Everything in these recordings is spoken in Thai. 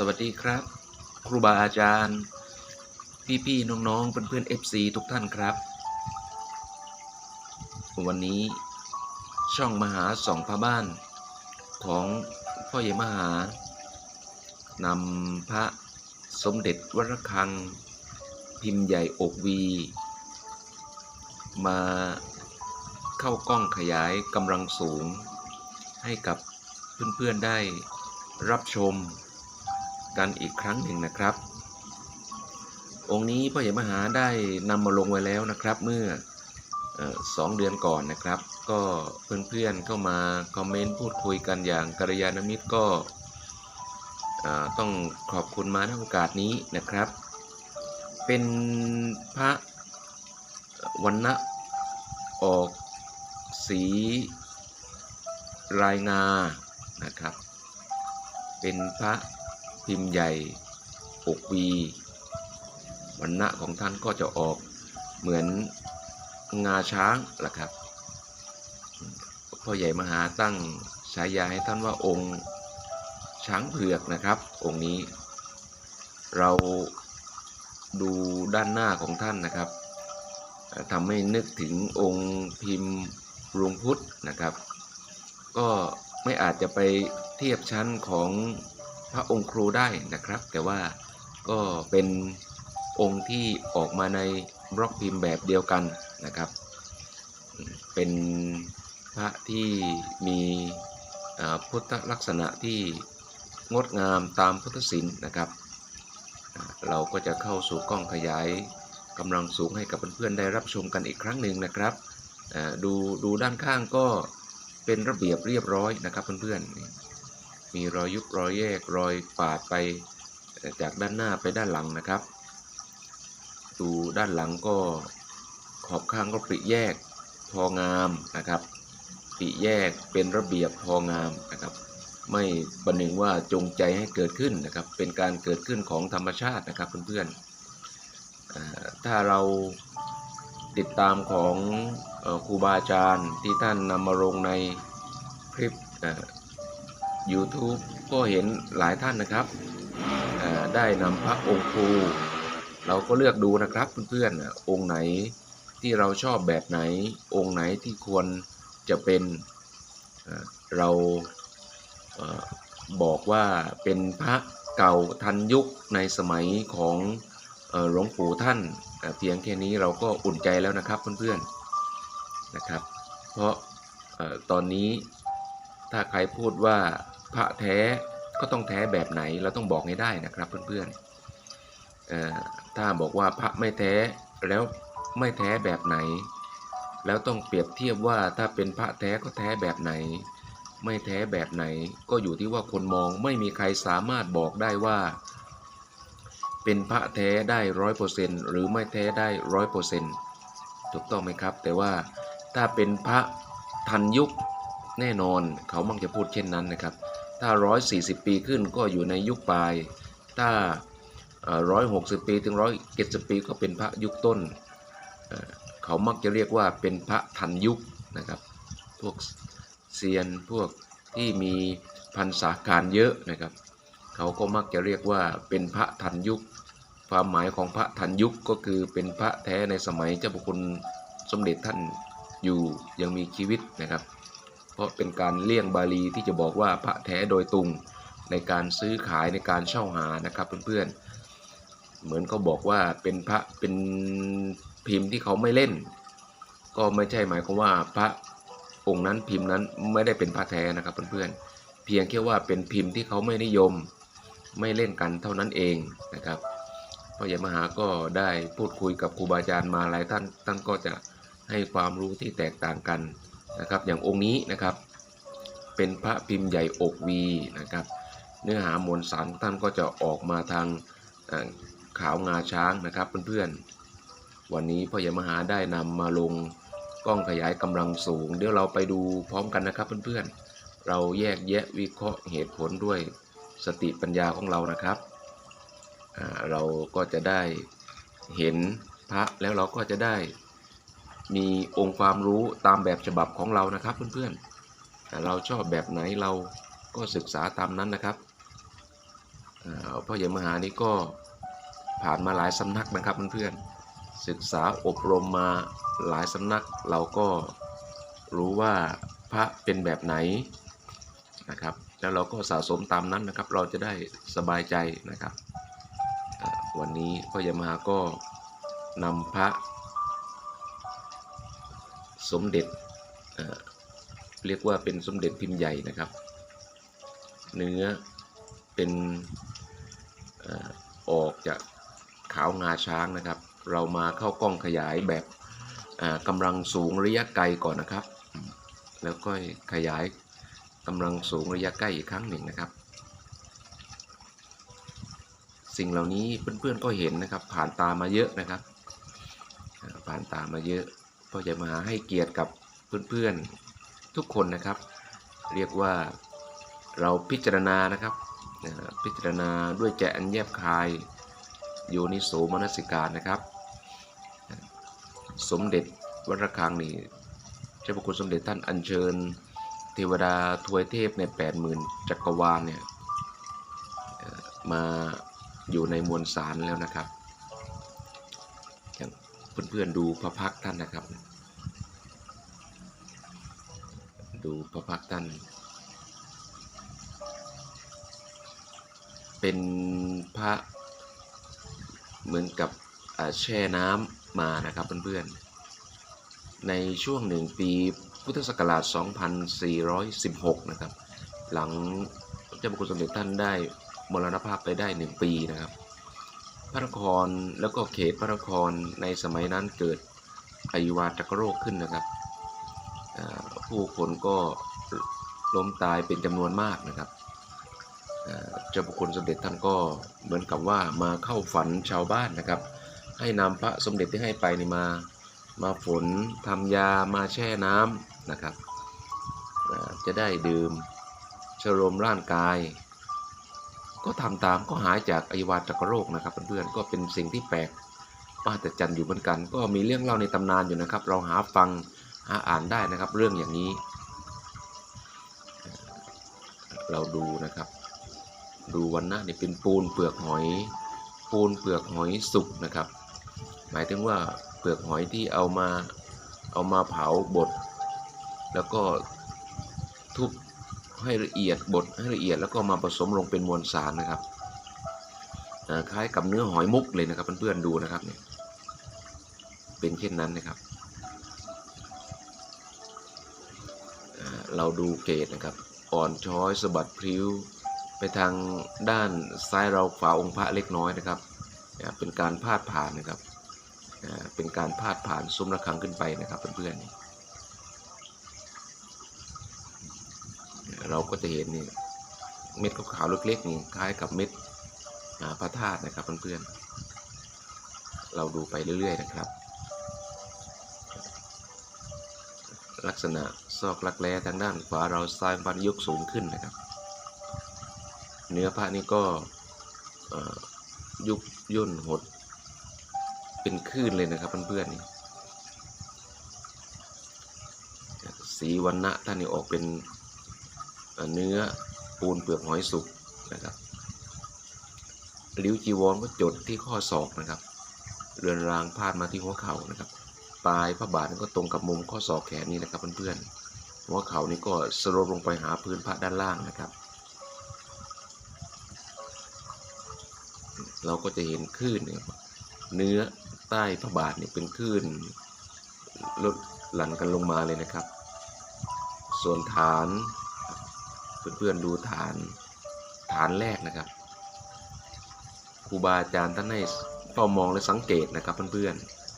สวัสดีครับ ครูบาอาจารย์ พี่ๆน้องๆเพื่อนๆ FC ทุกท่านครับ วันนี้ช่องมหาสองพระบ้าน ของพ่อใหญ่มหานำพระสมเด็จวรคัง พิมพ์ใหญ่อกวี มาเข้ากล้องขยายกำลังสูง ให้กับเพื่อนๆได้รับชม กันอีกครั้งหนึ่งนะครับ องค์นี้พ่อใหญ่มหาได้นำมาลงไว้แล้วนะครับเมื่ออสองเดือนก่อนนะครับ ก็เพื่อนๆเข้ามาคอมเมนต์พูดคุยกันอย่างกัลยาณมิตรก็ต้องขอบคุณมาในโอกาสนี้นะครับ เป็นพระวันณะออกสีรายงานะครับ เป็นพระ พิมพ์ใหญ่อกวีวันณะของท่านก็จะออกเหมือนงาช้างล่ะครับ พ่อใหญ่มหาตั้งฉายาให้ท่านว่าองค์ช้างเผือกนะครับ องค์นี้ เราดูด้านหน้าของท่านนะครับทำให้นึกถึงองค์พิมพ์หลวงพุทธนะครับ ก็ไม่อาจจะไปเทียบชั้นของ พระองค์ครูได้นะครับ แต่ว่าก็เป็นองค์ที่ออกมาในบล็อกพิมพ์แบบเดียวกันนะครับ เป็นพระที่มีพุทธลักษณะที่งดงามตามพุทธศิลป์นะครับ เราก็จะเข้าสู่กล้องขยายกำลังสูงให้กับเพื่อนๆได้รับชมกันอีกครั้งหนึ่งนะครับดูดูด้านข้างก็เป็นระเบียบเรียบร้อยนะครับเพื่อนๆ มีรอยยุบรอยแยกรอยปาดไปจากด้านหน้าไปด้านหลังนะครับ ดูด้านหลังก็ขอบข้างก็ปริแยกพองามนะครับปริแยกเป็นระเบียบพองามนะครับ ไม่ประหนึ่งว่าจงใจให้เกิดขึ้นนะครับ เป็นการเกิดขึ้นของธรรมชาตินะครับเพื่อนๆถ้าเราติดตามของครูบาอาจารย์ที่ท่านนำมาลงในคลิป YouTube ก็เห็นหลายท่านนะครับ ได้นำพระองค์ครู เราก็เลือกดูนะครับเพื่อนๆองค์ไหนที่เราชอบแบบไหนองค์ไหนที่ควรจะเป็นเราบอกว่าเป็นพระเก่าทันยุคในสมัยของหลวงปู่ท่านเพียงแค่นี้เราก็อุ่นใจแล้วนะครับเพื่อนๆนะครับ เพราะตอนนี้ถ้าใครพูดว่า พระแท้ก็ต้องแท้แบบไหนเราต้องบอกให้ได้นะครับ เพื่อนๆเอ่อถ้าบอกว่าพระไม่แท้แล้วไม่แท้แบบไหน แล้วต้องเปรียบเทียบว่าถ้าเป็นพระแท้ก็แท้แบบไหน ไม่แท้แบบไหน ก็อยู่ที่ว่าคนมองไม่มีใครสามารถบอกได้ว่า เป็นพระแท้ได้ร้อยเปอร์เซ็นหรือไม่แท้ได้ร้อยเปอร์เซ็นถูกต้องไหมครับ แต่ว่าถ้าเป็นพระทันยุคแน่นอนเขามักจะพูดเช่นนั้นนะครับ ถ้าร้อยสี่สิบปีขึ้นก็อยู่ในยุคปลาย ถ้าร้อยหกสิบปีถึงร้อยเจ็ดสิบปีก็เป็นพระยุคต้น เขามักจะเรียกว่าเป็นพระทันยุคนะครับ พวกเซียนพวกที่มีพันษาการเยอะนะครับ เขาก็มักจะเรียกว่าเป็นพระทันยุค ความหมายของพระทันยุคก็คือเป็นพระแท้ในสมัยเจ้าพระคุณสมเด็จท่านอยู่ยังมีชีวิตนะครับ เพราะเป็นการเลี่ยงบาลีที่จะบอกว่าพระแท้โดยตรงในการซื้อขายในการเช่าหานะครับเพื่อนๆ เหมือนเขาบอกว่าเป็นพระเป็นพิมพ์ที่เขาไม่เล่น ก็ไม่ใช่หมายความว่าพระองค์นั้นพิมพ์นั้นไม่ได้เป็นพระแท้นะครับเพื่อนๆ เพียงแค่ว่าเป็นพิมพ์ที่เขาไม่นิยมไม่เล่นกันเท่านั้นเองนะครับพ่อใหญ่มหาก็ได้พูดคุยกับครูบาอาจารย์มาหลายท่านท่านก็จะให้ความรู้ที่แตกต่างกัน นะครับอย่างองค์นี้นะครับเป็นพระพิมพ์ใหญ่อกวีนะครับเนื้อหามวลสารของท่านก็จะออกมาทางเอ่อขาวงาช้างนะครับเพื่อนๆ วันนี้พ่อใหญ่มหาได้นำมาลงกล้องขยายกำลังสูง เดี๋ยวเราไปดูพร้อมกันนะครับเพื่อนๆ เราแยกแยะวิเคราะห์เหตุผลด้วยสติปัญญาของเรานะครับ เราก็จะได้เห็นพระแล้วเราก็จะได้ มีองค์ความรู้ตามแบบฉบับของเรานะครับเพื่อนๆอ่เราชอบแบบไหนเราก็ศึกษาตามนั้นนะครับพ่อใหญ่มหานี่ก็ผ่านมาหลายสำนักนะครับเพื่อนๆ ศึกษาอบรมมาหลายสำนัก เราก็รู้ว่าพระเป็นแบบไหนนะครับ แล้วเราก็สะสมตามนั้นนะครับ เราจะได้สบายใจนะครับ วันนี้พ่อใหญ่มหาก็นำพระ สมเด็จเเรียกว่าเป็นสมเด็จพิมพ์ใหญ่นะครับ เนื้อเป็นอออกจากขาวงาช้างนะครับ เรามาเข้ากล้องขยายแบบกำลังสูงระยะไกลก่อนนะครับ แล้วก็ขยายกำลังสูงระยะใกล้อีกครั้งหนึ่งนะครับ สิ่งเหล่านี้เพื่อนๆก็เห็นนะครับ ผ่านตามาเยอะนะครับ ผ่านตามาเยอะ พ่อใหญ่มหาให้เกียรติกับเพื่อนๆทุกคนนะครับ เรียกว่าเราพิจารณานะครับพิจารณาด้วยใจอันแยบคายโยนิโสมนสิการนะครับ สมเด็จวัดระฆังนี่เจ้าพระคุณสมเด็จท่านอัญเชิญ เทวดาทวยเทพในแปดหมื่นจักรวาลเนี่ยมาอยู่ในมวลสารแล้วนะครับ เพื่อนๆดูพระพักท่านนะครับ ดูพระพักท่าน เป็นพระเหมือนกับแช่น้ำมานะครับเพื่อนๆ ในช่วงหนึ่งปีพุทธศักราช 2416 นะครับ หลังเจ้าพระคุณสมเด็จท่านได้มรณภาพไปได้หนึ่งปีนะครับ พระนครแล้วก็เขตพระนครในสมัยนั้นเกิดอหิวาตกโรคขึ้นนะครับ ผู้คนก็ล้มตายเป็นจำนวนมากนะครับเจ้าพระคุณสมเด็จท่านก็เหมือนกับว่ามาเข้าฝันชาวบ้านนะครับ ให้นำพระสมเด็จที่ให้ไปนี่มามาฝนทำยามาแช่น้ำนะครับจะได้ดื่มชโลมร่างกาย ก็ทำตามก็หายจากอหิวาตกโรคนะครับเพื่อนๆก็เป็นสิ่งที่แปลกมหัศจรรย์อยู่เหมือนกัน ก็มีเรื่องเล่าในตำนานอยู่นะครับ เราหาฟังหาอ่านได้นะครับ เรื่องอย่างนี้ เราดูนะครับ ดูวันหน้านี่เป็นปูนเปลือกหอย ปูนเปลือกหอยสุกนะครับ หมายถึงว่าเปลือกหอยที่เอามาเอามาเผาบดแล้วก็ทุบ ให้ละเอียดบดให้ละเอียดแล้วก็มาผสมลงเป็นมวลสารนะครับคล้ายกับเนื้อหอยมุกเลยนะครับเพื่อนๆดูนะครับเนี่ยเป็นเช่นนั้นนะครับ เราดูเกตนะครับ อ่อนช้อยสะบัดพริ้ว ไปทางด้านซ้ายเราฝาองค์พระเล็กน้อยนะครับ เป็นการพาดผ่านนะครับ เป็นการพาดผ่านซุ้มระฆังขึ้นไปนะครับเพื่อนๆ เราก็จะเห็นนี่เม็ดขาวๆเล็กๆนี่คล้ายกับเม็ดพระธาตุนะครับเพื่อนๆเราดูไปเรื่อย ๆ นะครับ ลักษณะซอกลักแร้ทางด้านขวาเราซ้ายฟันยกสูงขึ้นนะครับ เนื้อพระนี่ก็ยุบย่นหด เป็นคลื่นเลยนะครับเพื่อนๆนี่สีวันณะท่านนี่ออกเป็น เนื้อปูนเปลือกหอยสุกนะครับริ้วจีวรก็จดที่ข้อศอกนะครับ เรือนรางพาดมาที่หัวเข่านะครับปลายพระบาทก็ตรงกับมุมข้อศอกแขนนี้นะครับเพื่อนๆหัวเข่านี่ก็สโลปลงไปหาพื้นพระด้านล่างนะครับ เราก็จะเห็นคลื่นเนื้อใต้พระบาทนี่เป็นคลื่นลดหลั่นกันลงมาเลยนะครับ ส่วนฐาน เพื่อนๆดูฐานฐานแรกนะครับครูบาอาจารย์ท่านให้เฝ้ามองและสังเกตนะครับเพื่อน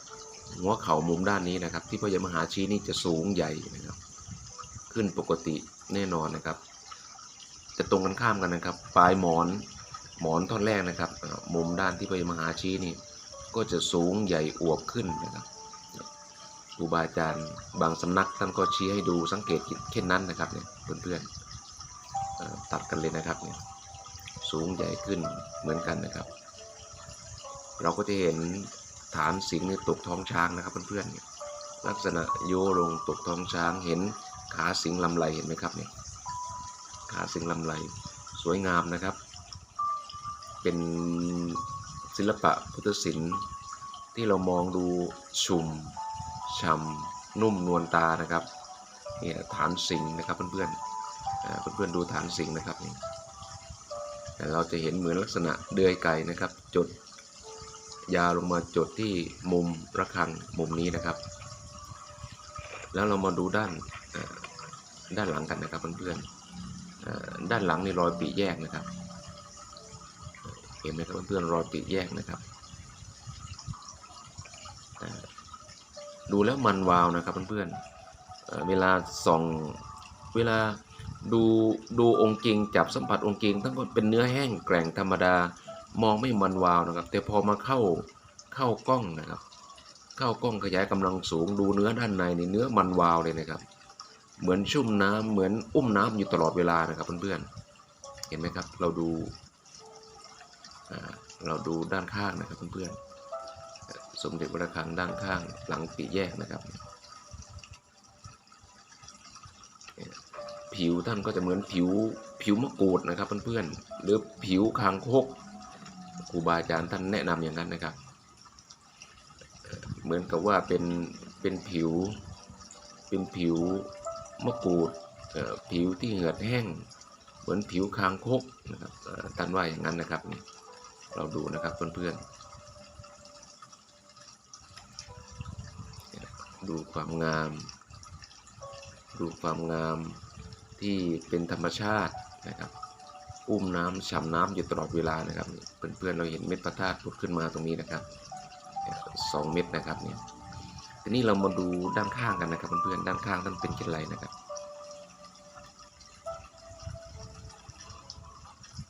ๆหัวเข่ามุมด้านนี้นะครับ ที่พระยมหาชี้นี่จะสูงใหญ่นะครับ ขึ้นปกติแน่นอนนะครับ จะตรงกันข้ามกันนะครับ ปลายหมอนหมอนท่อนแรกนะครับ มุมด้านที่พระยมหาชี้นี่ก็จะสูงใหญ่อวบขึ้นนะครับครูบาอาจารย์บางสำนักท่านก็ชี้ให้ดูสังเกตเช่นนั้นนะครับเนี่ยเพื่อนๆ ตัดกันเลยนะครับเนี่ยสูงใหญ่ขึ้นเหมือนกันนะครับ เราก็จะเห็นฐานสิงห์ในตกท้องช้างนะครับเพื่อนๆเนี่ยลักษณะโยลงตกท้องช้างเห็นขาสิงห์ลำไหลเห็นไหมครับเนี่ยขาสิงห์ลำไหลสวยงามนะครับ เป็นศิลปะพุทธศิลป์ที่เรามองดูชุ่มช่ำนุ่มนวลตานะครับเนี่ยฐานสิงห์นะครับเพื่อนๆ เพื่อนๆดูฐานสิงนะครับนี่แต่เราจะเห็นเหมือนลักษณะเดือยไก่นะครับ จดยาวลงมาจดที่มุมระฆังมุมนี้นะครับ แล้วเรามาดูด้านด้านหลังกันนะครับเพื่อนๆเอ่อด้านหลังนี่รอยปีแยกนะครับ เห็นไหมครับเพื่อนๆรอยปีแยกนะครับดูแล้วมันวาวนะครับเพื่อนๆเอ่อเวลาส่องเวลา ดูดูองค์จริงจับสัมผัสองค์จริงทั้งหมดเป็นเนื้อแห้งแกร่งธรรมดามองไม่มันวาวนะครับ แต่พอมาเข้าเข้ากล้องนะครับ เข้ากล้องขยายกำลังสูงดูเนื้อด้านในนี่เนื้อมันวาวเลยนะครับ เหมือนชุ่มน้ำเหมือนอุ้มน้ำอยู่ตลอดเวลานะครับเพื่อนๆเห็นไหมครับ เราดูเราดูด้านข้างนะครับเพื่อนๆสมเด็จพระระฆังด้านข้างหลังปีแยกนะครับเนี่ย ผิวท่านก็จะเหมือนผิวผิวมะกรูดนะครับเพื่อนๆหรือผิวคางคกครูบาอาจารย์ท่านแนะนำอย่างนั้นนะครับ เหมือนกับว่าเป็นเป็นผิว เป็นผิวมะกรูดผิวที่เหือดแห้ง เหมือนผิวคางคกนะครับท่านว่าอย่างนั้นนะครับนี่เราดูนะครับเพื่อนๆดูความงาม ดูความงาม ที่เป็นธรรมชาตินะครับ อุ้มน้ำฉ่ำน้ำอยู่ตลอดเวลานะครับ เพื่อนๆเราเห็นเม็ดพระธาตุผุดขึ้นมาตรงนี้นะครับสองเม็ดนะครับเนี่ยทีนี้เรามาดูด้านข้างกันนะครับเพื่อนๆด้านข้างท่านเป็นเช่นไรนะครับ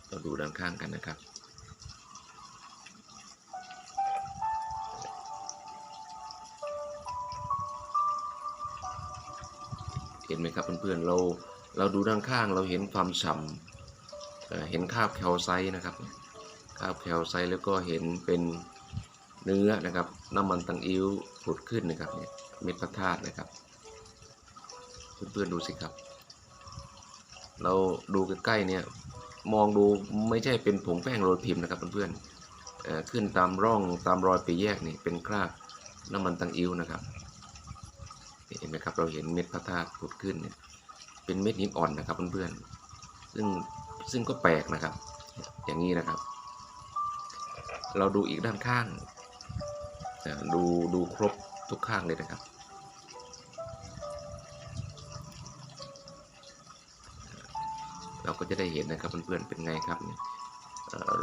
เราดูด้านข้างกันนะครับเห็นไหมครับเพื่อนๆเรา เราดูด้านข้างเราเห็นความฉ่ำเห็นคราบแคลไซต์นะครับคราบแคลไซต์แล้วก็เห็นเป็นเนื้อนะครับ น้ำมันตังอิ้วผุดขึ้นนะครับเนี่ยเม็ดพระธาตุนะครับ เพื่อนๆดูสิครับ เราดูใกล้ๆเนี่ยมองดูไม่ใช่เป็นผงแป้งโรยพิมพ์นะครับเพื่อนๆขึ้นตามร่องตามรอยปีแยกนี่เป็นคราบน้ำมันตังอิ้วนะครับเห็นไหมครับเราเห็นเม็ดพระธาตุผุดขึ้นเนี่ย เป็นเม็ดหินอ่อนนะครับเพื่อนๆซึ่งซึ่งก็แปลกนะครับ อย่างนี้นะครับ เราดูอีกด้านข้างดูดูครบทุกข้างเลยนะครับ เราก็จะได้เห็นนะครับเพื่อนๆเป็นไงครับเนี่ย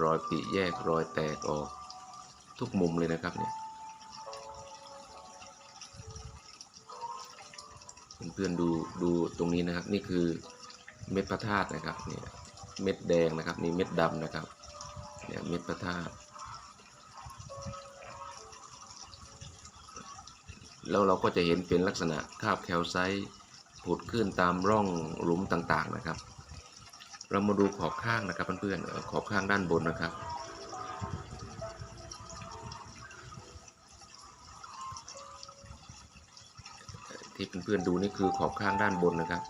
รอยปีแยกรอยแตกออกทุกมุมเลยนะครับเนี่ย เพื่อนๆดูดูตรงนี้นะครับ นี่คือเม็ดพระธาตุนะครับเนี่ยเม็ดแดงนะครับนี่เม็ดดำนะครับเนี่ยเม็ดพระธาตุแล้วเราก็จะเห็นเป็นลักษณะคาบแคลไซต์ผุดขึ้นตามร่องหลุมต่างๆนะครับ เรามาดูขอบข้างนะครับเพื่อนๆขอบข้างด้านบนนะครับ ที่เพื่อนๆดูนี่คือขอบข้างด้านบนนะครับ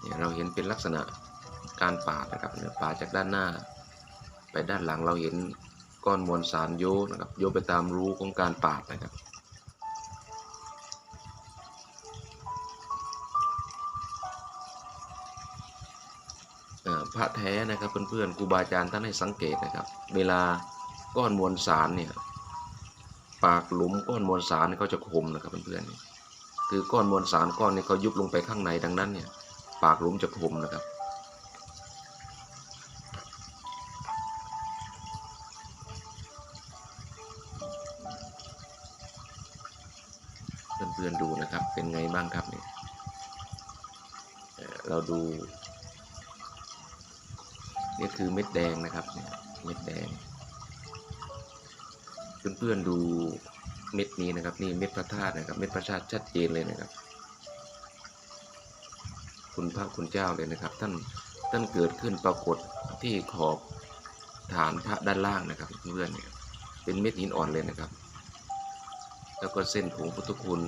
เนี่ยเราเห็นเป็นลักษณะการปาดนะครับเนี่ยปาดจากด้านหน้า ไปด้านหลังเราเห็นก้อนมวลสารโยนะครับโยไปตามรูของการปาดนะครับพระแท้นะครับเพื่อนๆครูบาอาจารย์ท่านให้สังเกตนะครับ เวลาก้อนมวลสารเนี่ย ปากหลุมก้อนมวลสารเนี่เขาจะคมนะครับเพื่อนๆคือก้อนมวลสารก้อนนี้เขายุบลงไปข้างในดังนั้นเนี่ย ปากหลุมจะคมนะครับ นี้นะครับ นี่เม็ดพระธาตุนะครับ เม็ดพระธาตุชัดเจนเลยนะครับ คุณพระคุณเจ้าเลยนะครับ ท่านท่านเกิดขึ้นปรากฏที่ขอบฐานพระด้านล่างนะครับเพื่อนเนี่ยเป็นเม็ดหินอ่อนเลยนะครับ แล้วก็เส้นผงพุทธคุณ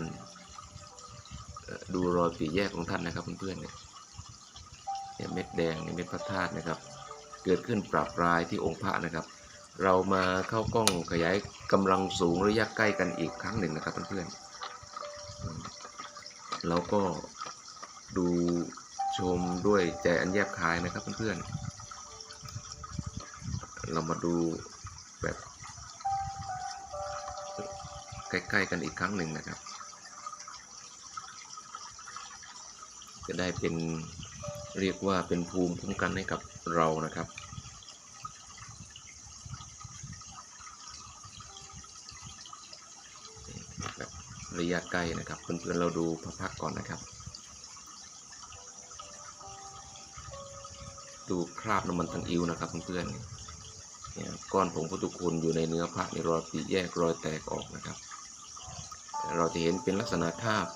ดูรอยปีแยกของท่านนะครับเพื่อนๆเนี่ยเนี่ยเม็ดแดงนี่เม็ดพระธาตุนะครับ เกิดขึ้นปราบปรายที่องค์พระนะครับ เรามาเข้ากล้องขยายกำลังสูงระยะใกล้กันอีกครั้งหนึ่งนะครับเพื่อนๆอืมเราก็ดูชมด้วยใจอันแยบคายนะครับเพื่อนๆ เรามาดูแบบ ใกล้ๆกันอีกครั้งหนึ่งนะครับ จะได้เป็นเรียกว่าเป็นภูมิคุ้มกันให้กับเรานะครับ แบบ ระยะใกล้นะครับ เพื่อนๆเราดูพระพักก่อนนะครับ ดูคราบน้ำมันตังอิวนะครับเพื่อนๆเนี่ยก้อนผงพุทธคุณอยู่ในเนื้อพระในรอยปีแยกรอยแตกออกนะครับ เราจะเห็นเป็นลักษณะคาบ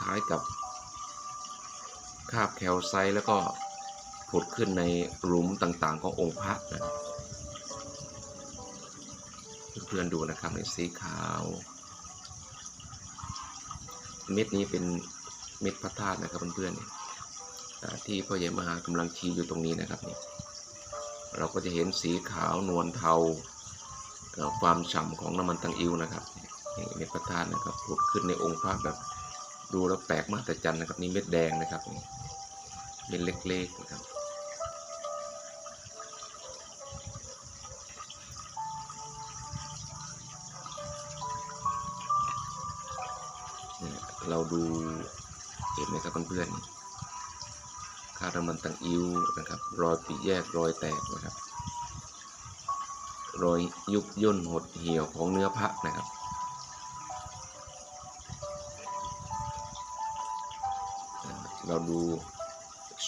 คล้ายกับคราบแคลไซต์แล้วก็ผุดขึ้นในหลุมต่างๆขององค์พระนะครับ เพื่อนๆดูนะครับในสีขาว เม็ดนี้เป็นเม็ดพระธาตุนะครับเพื่อนๆที่พ่อใหญ่มหากำลังชี้อยู่ตรงนี้นะครับนี่เราก็จะเห็นสีขาวนวลเทาความฉ่ำของน้ำมันตังอิวนะครับนี่เม็ดพระธาตุนะครับผุดขึ้นในองค์พระแบบดูแล้วแปลกมากแต่จันนะครับนี่เม็ดแดงนะครับนี่เม็ดเล็กๆนะครับ เราดูเห็นไหมครับเพื่อนๆค่าน้ำมันตังอิ้วนะครับ รอยปีแยกรอยแตกนะครับ รอยยุบย่นหดเหี่ยวของเนื้อพระนะครับเราดู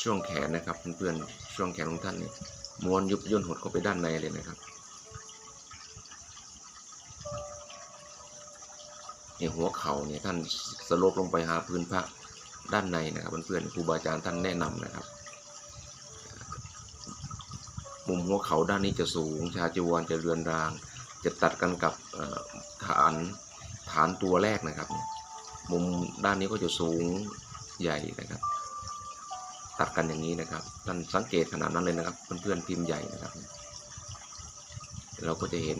ช่วงแขนนะครับเพื่อนๆช่วงแขนของท่านเนี่ยม้วนยุบย่นหดเข้าไปด้านในเลยนะครับ เนี่ยหัวเข่าเนี่ยท่านสลปลงไปหาพื้นพระด้านในนะครับเพื่อนๆครูบาอาจารย์ท่านแนะนำนะครับ มุมหัวเข่าด้านนี้จะสูง ชาจีวรจะเรือนราง จะตัดกันกับฐานฐานตัวแรกนะครับ มุมด้านนี้ก็จะสูงใหญ่นะครับ ตัดกันอย่างนี้นะครับท่านสังเกตขนาดนั้นเลยนะครับ เพื่อนๆพิมพ์ใหญ่นะครับ เราก็จะเห็น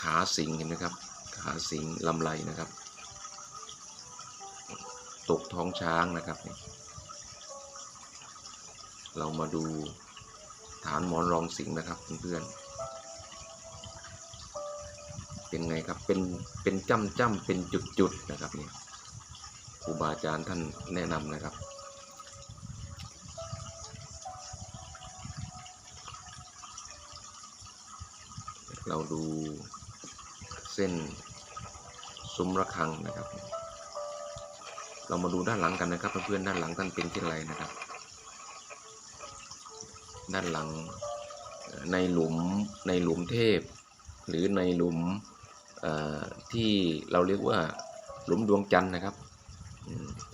ขาสิงเห็นไหมครับ ขาสิงลำไรนะครับ ตกท้องช้างนะครับ เรามาดูฐานหมอนรองสิงนะครับเพื่อนๆเป็นไงครับเป็นเป็นจ้ำจ้ำเป็นจุดจุดนะครับเนี่ยครูบาอาจารย์ท่านแนะนำนะครับเราดูเส้น ซุ้มระฆังนะครับ เรามาดูด้านหลังกันนะครับ เพื่อนๆด้านหลังท่านเป็นเช่นไรนะครับ ด้านหลังในหลุมในหลุมเทพ หรือในหลุมที่เราเรียกว่าหลุมดวงจันทร์นะครับ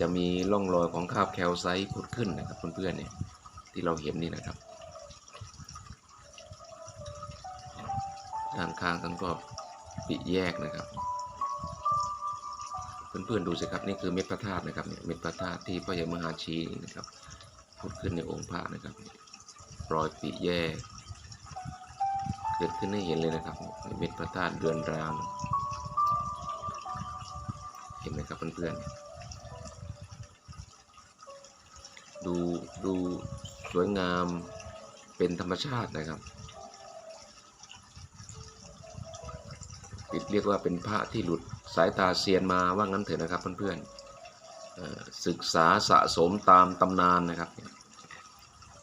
จะมีร่องรอยของคาบแคลไซต์ผุดขึ้นนะครับเพื่อนๆเนี่ยที่เราเห็นนี่นะครับด้านข้างท่านก็ปิแยกนะครับ เพื่อนๆดูสิครับนี่คือเม็ดพระธาตุนะครับเนี่ยเม็ดพระธาตุที่พระยมหาชีนะครับพุดขึ้นในองค์พระนะครับรอยปิแยกเกิดขึ้นให้เห็นเลยนะครับเม็ดพระธาตุเดือนราง เห็นไหมครับเพื่อนๆดูดูสวยงามเป็นธรรมชาตินะครับ เรียกว่าเป็นพระที่หลุดสายตาเซียนมาว่างั้นเถอะนะครับเพื่อนๆเอ่อศึกษาสะสมตามตำนานนะครับ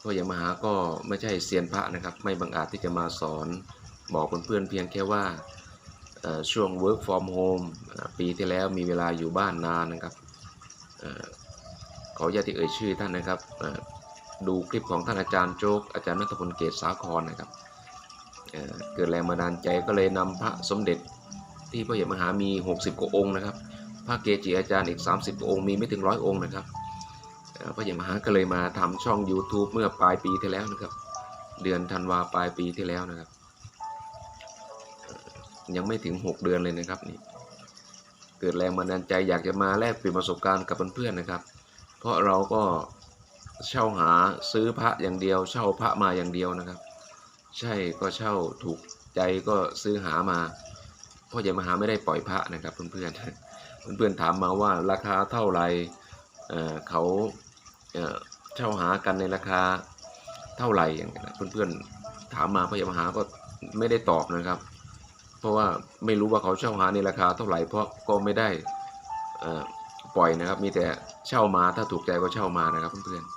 พ่อใหญ่มหาก็ไม่ใช่เซียนพระนะครับ ไม่บังอาจที่จะมาสอนบอกเพื่อนๆเพียงแค่ว่าช่วง work from home ปีที่แล้วมีเวลาอยู่บ้านนานนะครับอขออนุญาตที่เอ่ยชื่อท่านนะครับดูคลิปของท่านอาจารย์โจ๊กอาจารย์นัทพลเกศสาครนะครับเกิดแรงบันดาลใจก็เลยนำพระสมเด็จ ที่พระเหยมหามี 60 กว่าองค์นะครับ พระเกจิอาจารย์อีก 30 กว่าองค์มีไม่ถึงร้อยองค์นะครับพระเหยมหาก็เลยมาทำช่อง YouTube เมื่อปลายปีที่แล้วนะครับ เดือนธันวาปลายปีที่แล้วนะครับ ยังไม่ถึง 6 เดือนเลยนะครับนี่เกิดแรงบันดาลใจอยากจะมาแลกเปลี่ยนประสบการณ์กับเพื่อนๆนะครับ เพราะเราก็เช่าหาซื้อพระอย่างเดียว เช่าพระมาอย่างเดียวนะครับ ใช่ก็เช่าถูกใจก็ซื้อหามา พ่อใหญ่มหาไม่ได้ปล่อยพระนะครับเพื่อนๆเพื่อนๆถามมาว่าราคาเท่าไหร่เเขาเช่าหากันในราคาเท่าไหร่อย่างเงี้ยนเพื่อนๆถามมาพ่อใหญ่มหาก็ไม่ได้ตอบนะครับ เพราะว่าไม่รู้ว่าเขาเช่าหาในราคาเท่าไหร่เพราะก็ไม่ได้ปล่อยนะครับ มีแต่เช่ามาถ้าถูกใจก็เช่ามานะครับเพื่อนๆ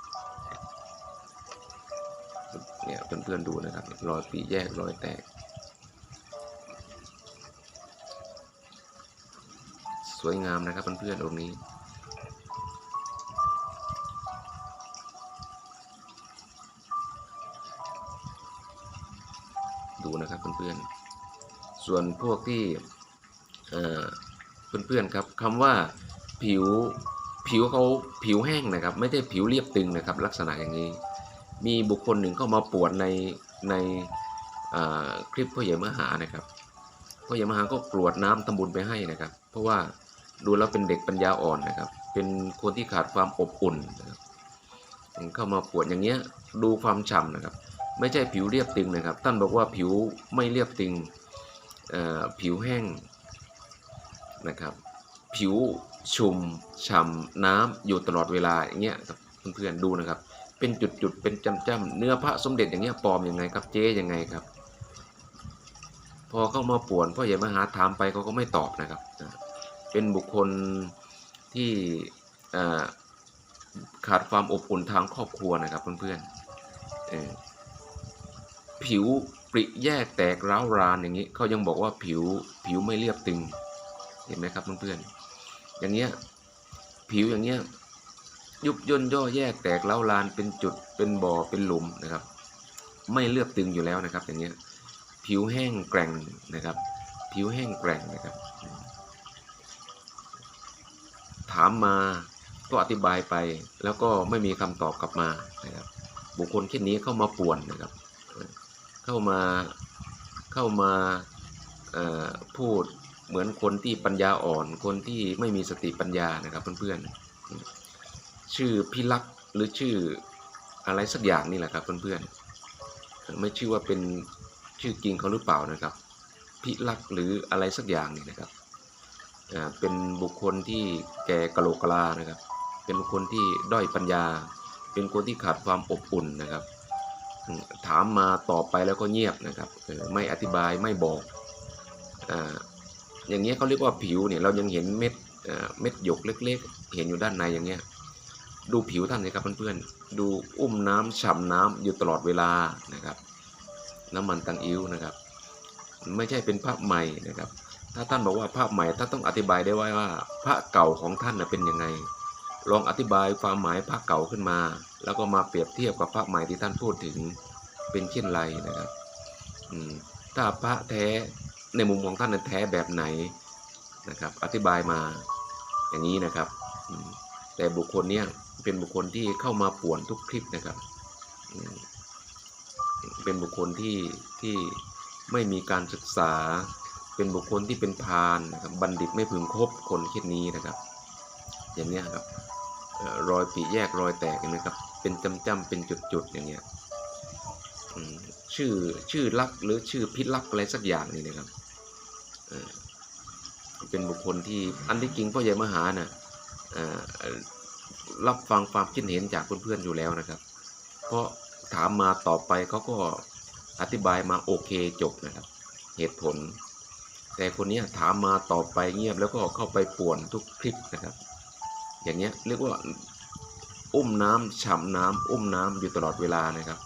เนี่ยเพื่อนๆดูนะครับรอยปีแยกรอยแตก สวยงามนะครับเพื่อนๆองค์นี้ ดูนะครับเพื่อนๆส่วนพวกที่เอ่อเพื่อนๆครับคำว่าผิวผิวเขาผิวแห้งนะครับ ไม่ได้ผิวเรียบตึงนะครับ ลักษณะอย่างนี้ มีบุคคลหนึ่งเข้ามาปวดในในคลิปพ่อใหญ่มหานะครับพ่อใหญ่มหาก็กรวดน้ำทำบุญไปให้นะครับ เพราะว่า ดูแล้วเป็นเด็กปัญญาอ่อนนะครับ เป็นคนที่ขาดความอบอุ่นนะครับเข้ามาปวดอย่างเงี้ยดูความฉ่ำนะครับ ไม่ใช่ผิวเรียบตึงนะครับ ท่านบอกว่าผิวไม่เรียบตึงผิวแห้งนะครับ ผิวชุ่มฉ่ำน้ำอยู่ตลอดเวลาอย่างเงี้ยครับเพื่อนๆดูนะครับ เป็นจุดๆเป็นจำๆเนื้อพระสมเด็จอย่างเงี้ยปลอมยังไงครับเจ๊ยังไงครับ พอเข้ามาป่วนพ่อใหญ่มหาถามไปเขาก็ไม่ตอบนะครับ เป็นบุคคลที่ขาดความอบอุ่นทางครอบครัวนะครับเพื่อนๆผิวปริแยกแตกร้าวรานอย่างนี้เขายังบอกว่าผิวผิวไม่เรียบตึง เห็นไหมครับเพื่อนๆอย่างเงี้ยผิวอย่างเงี้ยยุบย่นย่อแยกแตกร้าวรานเป็นจุดเป็นบ่อเป็นหลุมนะครับ ไม่เรียบตึงอยู่แล้วนะครับ อย่างเงี้ยผิวแห้งแกร่งนะครับ ผิวแห้งแกร่งนะครับ ถามมาก็อธิบายไป แล้วก็ไม่มีคำตอบกลับมานะครับ บุคคลเช่นนี้เข้ามาป่วนนะครับ เข้ามาเข้ามาพูดเหมือนคนที่ปัญญาอ่อน คนที่ไม่มีสติปัญญานะครับเพื่อนๆชื่อพิลักษ์หรือชื่ออะไรสักอย่างนี่แหละครับเพื่อนๆไม่ชื่อว่าเป็นชื่อจริงเขาหรือเปล่านะครับ พิลักษ์หรืออะไรสักอย่างนี่นะครับ เป็นบุคคลที่แก่กะโหลกกะลานะครับ เป็นบุคคลที่ด้อยปัญญา เป็นคนที่ขาดความอบอุ่นนะครับ ถามมาตอบไปแล้วก็เงียบนะครับไม่อธิบายไม่บอกอ่าอย่างเงี้ยเขาเรียกว่าผิวเนี่ยเรายังเห็นเม็ดเม็ดหยกเล็ก ๆ เห็นอยู่ด้านในอย่างเงี้ยดูผิวท่านเลยครับเพื่อนๆดูอุ้มน้ำฉ่ำน้ำอยู่ตลอดเวลานะครับ น้ำมันตังอิ้วนะครับ ไม่ใช่เป็นภาพใหม่นะครับ ถ้าท่านบอกว่าภาพใหม่ท่านต้องอธิบายได้ว่าว่าพระเก่าของท่านเป็นยังไง ลองอธิบายความหมายพระเก่าขึ้นมา แล้วก็มาเปรียบเทียบกับพระใหม่ที่ท่านพูดถึงเป็นเช่นไรนะครับถ้าพระแท้ในมุมของท่านนั้นแท้แบบไหนนะครับ อธิบายมาอย่างนี้นะครับ แต่บุคคลเนี้ยเป็นบุคคลที่เข้ามาป่วนทุกคลิปนะครับเป็นบุคคลที่ที่ไม่มีการศึกษา เป็นบุคคลที่เป็นพาลนะครับบัณฑิตไม่พึงคบคนเช่นนี้นะครับ อย่างเนี้ยครับรอยปีแยกรอยแตกนไหมครับ เป็นจำจำๆเป็นจุดๆอย่างเงี้ยชื่อชื่อลักหรือชื่อพิลักอะไรสักอย่างนี่นะครับเป็นบุคคลที่อันที่จริงพ่อใหญ่มหานะเอ่อเอ่อรับฟังความคิดเห็นจากเพื่อนๆอยู่แล้วนะครับ เพราะถามมาต่อไปเขาก็อธิบายมาโอเคจบนะครับ เหตุผล แต่คนนี้ถามมาต่อไปเงียบแล้วก็เข้าไปป่วนทุกคลิปนะครับ อย่างเงี้ยเรียกว่าอุ้มน้ำฉ่ำน้ำอุ้มน้ำอยู่ตลอดเวลานะครับ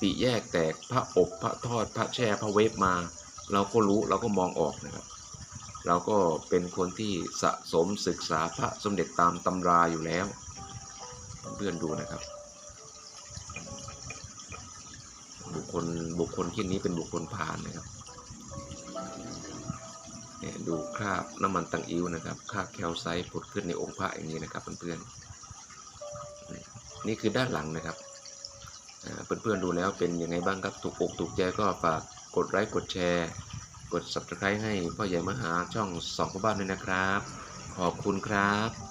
ปีแยกแตกพระอบพระทอดพระแช่พระเวฟมา เราก็รู้เราก็มองออกนะครับ เราก็เป็นคนที่สะสมศึกษาพระสมเด็จตามตำราอยู่แล้วเพื่อนดูนะครับ บุคคลบุคคลที่นี้เป็นบุคคลผ่านนะครับ ดูคราบน้ำมันตังอิ้วนะครับคราบแคลไซต์ผุดขึ้นในองค์พระอย่างนี้นะครับเพื่อนๆนี่คือด้านหลังนะครับเพื่อนๆดูแล้วเป็นยังไงบ้างครับถูกอกถูกใจก็ฝากกดไลค์กดแชร์ กด subscribe ให้พ่อใหญ่มหาช่องสองพ่อบ้านด้วยนะครับ ขอบคุณครับ